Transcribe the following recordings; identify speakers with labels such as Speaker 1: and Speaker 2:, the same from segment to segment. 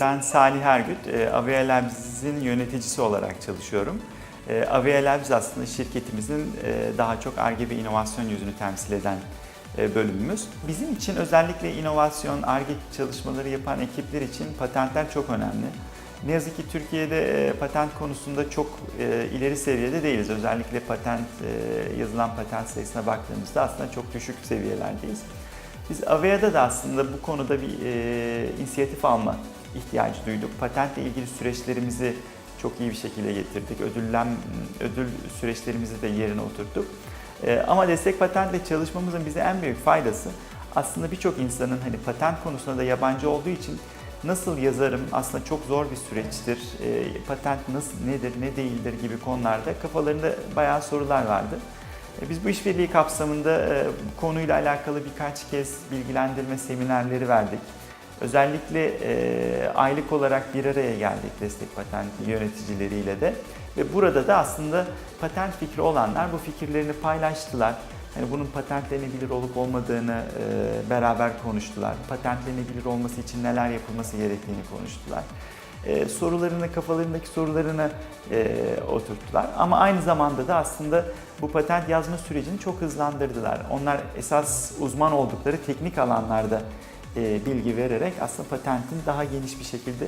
Speaker 1: Ben Salih Ergüt, e, Avia Labs'in yöneticisi olarak çalışıyorum. E, Avia Labs aslında şirketimizin e, daha çok ARGE ve inovasyon yüzünü temsil eden e, bölümümüz. Bizim için özellikle inovasyon, ARGE çalışmaları yapan ekipler için patentler çok önemli. Ne yazık ki Türkiye'de e, patent konusunda çok ileri seviyede değiliz. Özellikle patent, yazılan patent sayısına baktığımızda aslında çok düşük seviyelerdeyiz. Biz Avea'da da aslında bu konuda bir e, inisiyatif alma ihtiyacı duyduk. Patentle ilgili süreçlerimizi çok iyi bir şekilde getirdik. Ödüllem, ödül süreçlerimizi de yerine oturttuk. E, ama destek patentle çalışmamızın bize en büyük faydası aslında birçok insanın hani patent konusunda da yabancı olduğu için nasıl yazarım aslında çok zor bir süreçtir. E, patent nasıl nedir, ne değildir gibi konularda kafalarında bayağı sorular vardı. E, Biz bu işbirliği kapsamında e, konuyla alakalı birkaç kez bilgilendirme seminerleri verdik. Özellikle e, aylık olarak bir araya geldik destek patent yöneticileriyle de. Ve burada da aslında patent fikri olanlar bu fikirlerini paylaştılar. Hani bunun patentlenebilir olup olmadığını e, beraber konuştular. Patentlenebilir olması için neler yapılması gerektiğini konuştular. E, sorularını, kafalarındaki sorularını e, oturttular. Ama aynı zamanda da aslında bu patent yazma sürecini çok hızlandırdılar. Onlar esas uzman oldukları teknik alanlarda e, bilgi vererek aslında patentin daha geniş bir şekilde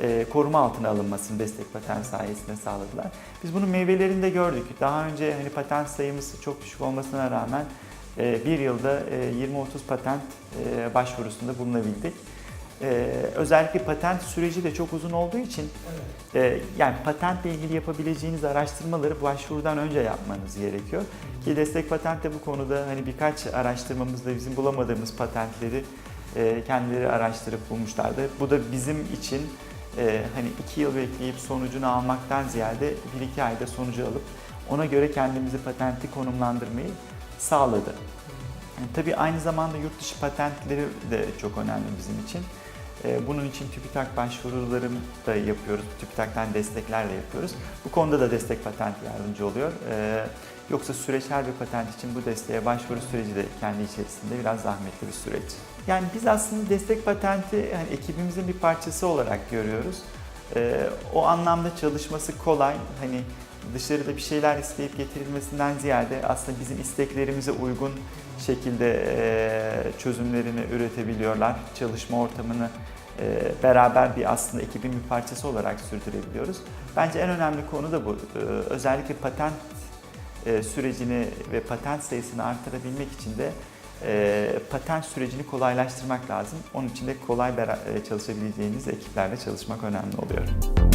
Speaker 1: e, koruma altına alınmasını destek patent sayesinde sağladılar. Biz bunun meyvelerini de gördük. Daha önce hani patent sayımız çok düşük olmasına rağmen e, bir yılda e, 20-30 patent başvurusunda bulunabildik. Özellikle patent süreci de çok uzun olduğu için e, yani patentle ilgili yapabileceğiniz araştırmaları başvurudan önce yapmanız gerekiyor. Ki destek patent de bu konuda hani birkaç araştırmamızda bizim bulamadığımız patentleri kendileri araştırıp bulmuşlardı. Bu da bizim için e, hani iki yıl bekleyip sonucunu almaktan ziyade bir iki ayda sonucu alıp ona göre kendimizi patenti konumlandırmayı sağladı. Yani tabii aynı zamanda yurt dışı patentleri de çok önemli bizim için. E, Bunun için TÜBİTAK başvuruları da yapıyoruz. TÜBİTAK'tan destekler de yapıyoruz. Bu konuda da destek patent yardımcı oluyor. E, Yoksa süreç her bir patent için bu desteğe başvuru süreci de kendi içerisinde biraz zahmetli bir süreç. Yani biz aslında destek patenti hani ekibimizin bir parçası olarak görüyoruz. E, O anlamda çalışması kolay. Hani dışarıda bir şeyler isteyip getirilmesinden ziyade aslında bizim isteklerimize uygun şekilde çözümlerini üretebiliyorlar. Çalışma ortamını beraber bir aslında ekibin bir parçası olarak sürdürebiliyoruz. Bence en önemli konu da bu. Özellikle patent sürecini ve patent sayısını arttırabilmek için de patent sürecini kolaylaştırmak lazım. Onun için de kolay çalışabileceğiniz ekiplerle çalışmak önemli oluyor.